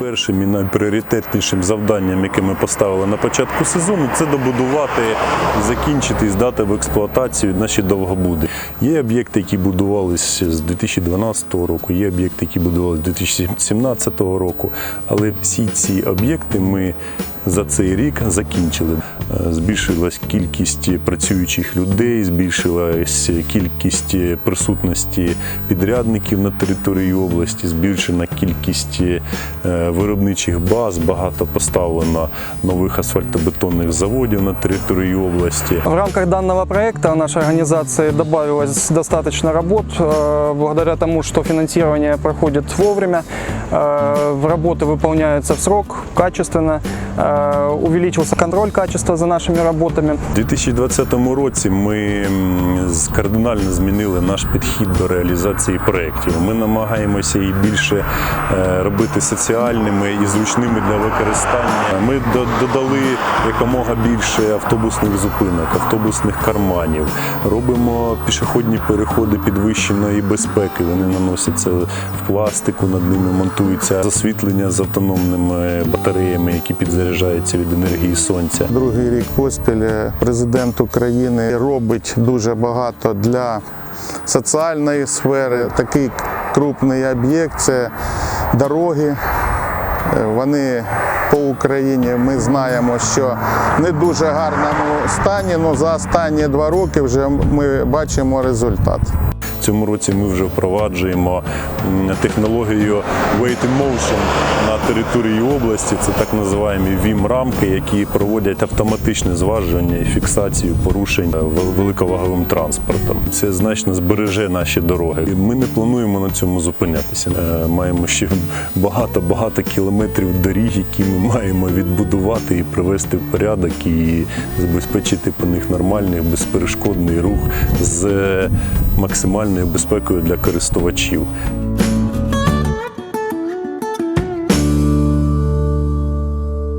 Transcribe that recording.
Найпершим і найпріоритетнішим завданням, яке ми поставили на початку сезону, це добудувати, закінчити і здати в експлуатацію наші довгобуди. Є об'єкти, які будувалися з 2012 року, є об'єкти, які будувалися з 2017 року, але всі ці об'єкти ми за цей рік закінчили. Е, Збільшилась кількість працюючих людей, збільшилась кількість присутності підрядників на території області, збільшена кількість е, виробничих баз, багато поставлено нових асфальтобетонних заводів на території області. В рамках данного проекта нашей организации добавилось достаточно работ, э, благодаря тому, что финансирование проходит вовремя, э, работы выполняются в срок, качественно, э, увеличился контроль качества за нашими работами. У 2020 році ми м, з- кардинально змінили наш підхід до реалізації проєктів. Ми намагаємося їх більше е, робити соціальними і зручними для використання. Ми додали якомога більше автобусних зупинок, автобусних карманів. Робимо пішохідні переходи підвищеної безпеки. Вони наносяться в пластику, над ними монтується засвітлення з автономними батареями, які підзаряджаються від енергії сонця. Другий рік поспіль е, президент України робить дуже багато для соціальної сфери. Такий крупний об'єкт це дороги. Е, Вони по Україні ми знаємо, що не дуже гарному стані, але за останні два роки вже ми бачимо результат. Цьому році ми вже впроваджуємо технологію Weight in Motion на території області. Це так називаємо ВІМ-рамки, які проводять автоматичне зважування і фіксацію порушень е, великоваговим транспортом. Це значно збереже наші дороги. Ми не плануємо на цьому зупинятися. Е, Маємо ще багато багато кілометрів доріг, які ми маємо відбудувати і привести в порядок і забезпечити по них нормальний безперешкодний рух з максимальною безпекою для користувачів.